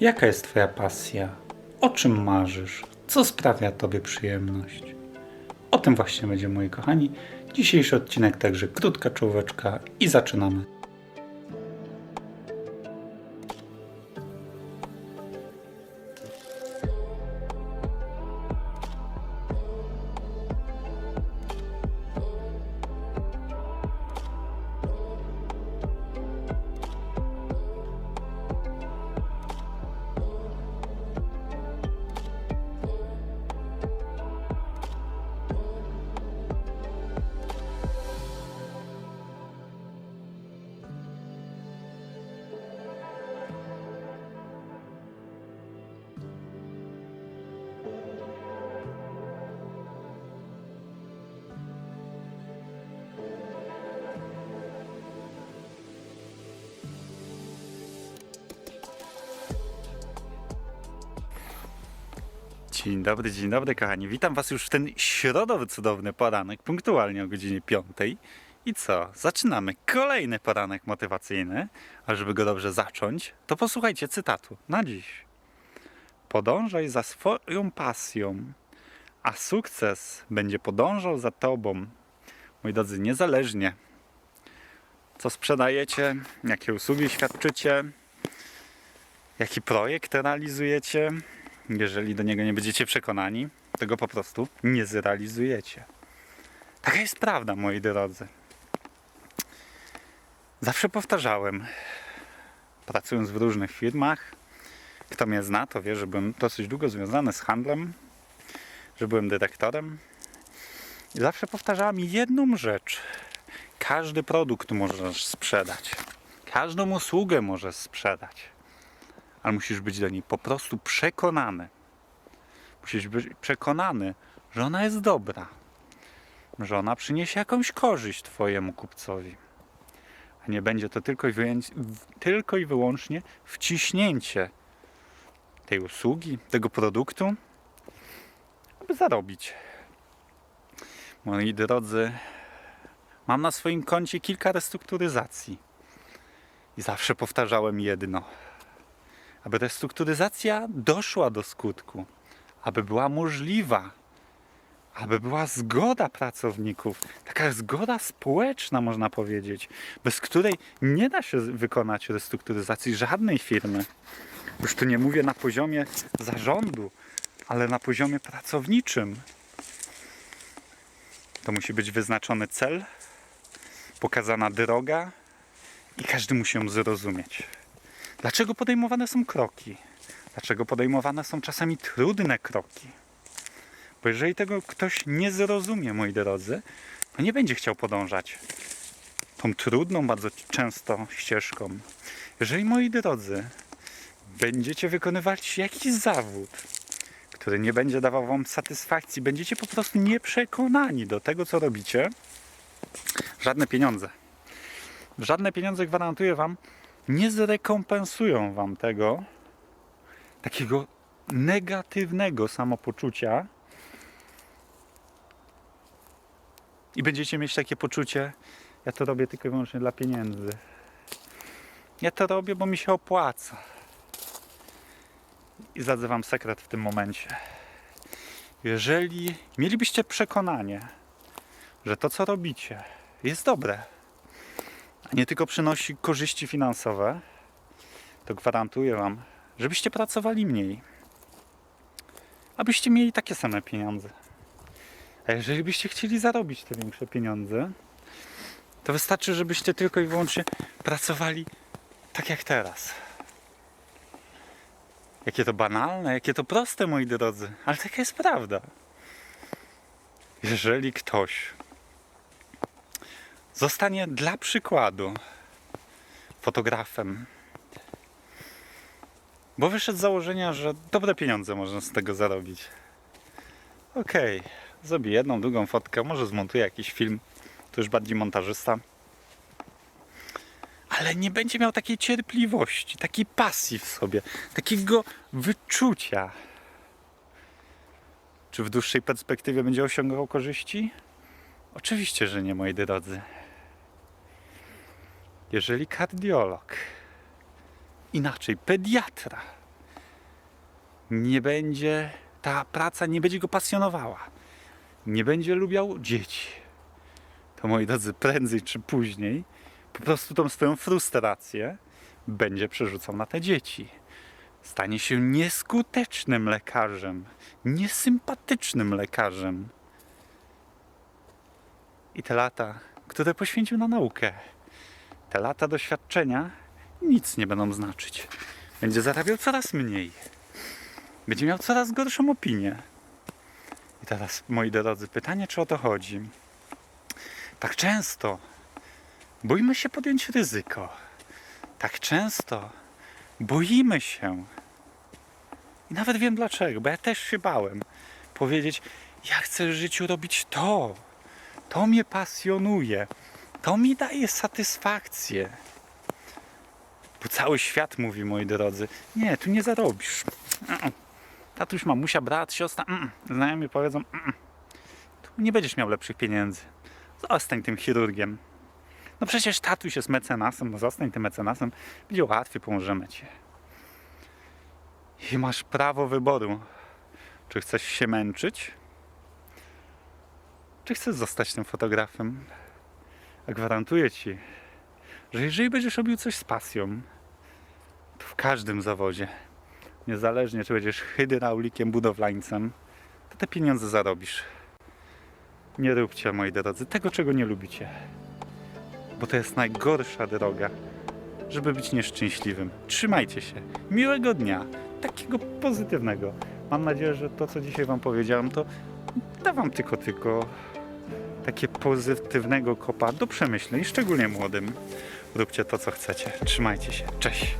Jaka jest Twoja pasja? O czym marzysz? Co sprawia Tobie przyjemność? O tym właśnie będzie, moi kochani. Dzisiejszy odcinek także krótka czołóweczka i zaczynamy. Dzień dobry, dzień dobry, kochani. Witam Was już w ten środowy, cudowny poranek, punktualnie o godzinie 5. I co? Zaczynamy kolejny poranek motywacyjny. A żeby go dobrze zacząć, to posłuchajcie cytatu na dziś. Podążaj za swoją pasją, a sukces będzie podążał za Tobą. Moi drodzy, niezależnie co sprzedajecie, jakie usługi świadczycie, jaki projekt realizujecie, jeżeli do niego nie będziecie przekonani, tego po prostu nie zrealizujecie. Taka jest prawda, moi drodzy. Zawsze powtarzałem, pracując w różnych firmach, kto mnie zna, to wie, że byłem dosyć długo związany z handlem, że byłem dyrektorem. I zawsze powtarzałem jedną rzecz. Każdy produkt możesz sprzedać. Każdą usługę możesz sprzedać ale musisz być do niej po prostu przekonany. Musisz być przekonany, że ona jest dobra, że ona przyniesie jakąś korzyść Twojemu kupcowi. A nie będzie to tylko i, tylko i wyłącznie wciśnięcie tej usługi, tego produktu, aby zarobić. Moi drodzy, mam na swoim koncie kilka restrukturyzacji i zawsze powtarzałem jedno – aby restrukturyzacja doszła do skutku, aby była możliwa, aby była zgoda pracowników, taka zgoda społeczna, można powiedzieć, bez której nie da się wykonać restrukturyzacji żadnej firmy. Już tu nie mówię na poziomie zarządu, ale na poziomie pracowniczym. To musi być wyznaczony cel, pokazana droga i każdy musi ją zrozumieć. Dlaczego podejmowane są kroki? Dlaczego podejmowane są czasami trudne kroki? Bo jeżeli tego ktoś nie zrozumie, moi drodzy, to nie będzie chciał podążać tą trudną bardzo często ścieżką. Jeżeli, moi drodzy, będziecie wykonywać jakiś zawód, który nie będzie dawał wam satysfakcji, będziecie po prostu nieprzekonani do tego, co robicie, żadne pieniądze. Żadne pieniądze gwarantuję wam, nie zrekompensują wam tego takiego negatywnego samopoczucia i będziecie mieć takie poczucie, ja to robię tylko i wyłącznie dla pieniędzy. Ja to robię, bo mi się opłaca. I zdradzę wam sekret w tym momencie. Jeżeli mielibyście przekonanie, że to co robicie jest dobre, nie tylko przynosi korzyści finansowe, to gwarantuję Wam, żebyście pracowali mniej, abyście mieli takie same pieniądze. A jeżeli byście chcieli zarobić te większe pieniądze, to wystarczy, żebyście tylko i wyłącznie pracowali tak jak teraz. Jakie to banalne, jakie to proste, moi drodzy, ale taka jest prawda. Jeżeli ktoś zostanie dla przykładu fotografem, bo wyszedł z założenia, że dobre pieniądze można z tego zarobić. Okej, zrobi jedną, drugą fotkę, może zmontuje jakiś film, to już bardziej montażysta. Ale nie będzie miał takiej cierpliwości, takiej pasji w sobie, takiego wyczucia. Czy w dłuższej perspektywie będzie osiągał korzyści? Oczywiście, że nie, moi drodzy. Jeżeli kardiolog, inaczej pediatra, nie będzie, ta praca nie będzie go pasjonowała, nie będzie lubiał dzieci, to moi drodzy, prędzej czy później po prostu tą swoją frustrację będzie przerzucał na te dzieci. Stanie się nieskutecznym lekarzem, niesympatycznym lekarzem. I te lata, które poświęcił na naukę, te lata doświadczenia nic nie będą znaczyć. Będzie zarabiał coraz mniej. Będzie miał coraz gorszą opinię. I teraz, moi drodzy, pytanie, czy o to chodzi? Tak często boimy się podjąć ryzyko. Tak często boimy się. I nawet wiem dlaczego, bo ja też się bałem. Powiedzieć, ja chcę w życiu robić to. To mnie pasjonuje. To mi daje satysfakcję. Bo cały świat mówi, moi drodzy, nie, tu nie zarobisz. Tatuś, mamusia, brat, siostra, znajomi powiedzą, tu nie będziesz miał lepszych pieniędzy. Zostań tym chirurgiem. No przecież tatuś jest mecenasem, no zostań tym mecenasem, będzie łatwiej, pomożemy ci. I masz prawo wyboru, czy chcesz się męczyć, czy chcesz zostać tym fotografem. A gwarantuję ci, że jeżeli będziesz robił coś z pasją, to w każdym zawodzie, niezależnie czy będziesz hydraulikiem, budowlańcem, to te pieniądze zarobisz. Nie róbcie, moi drodzy, tego, czego nie lubicie. Bo to jest najgorsza droga, żeby być nieszczęśliwym. Trzymajcie się. Miłego dnia. Takiego pozytywnego. Mam nadzieję, że to, co dzisiaj Wam powiedziałem, to da Wam tylko, tylko takie pozytywnego kopa do przemyśleń, szczególnie młodym. Róbcie to, co chcecie. Trzymajcie się. Cześć.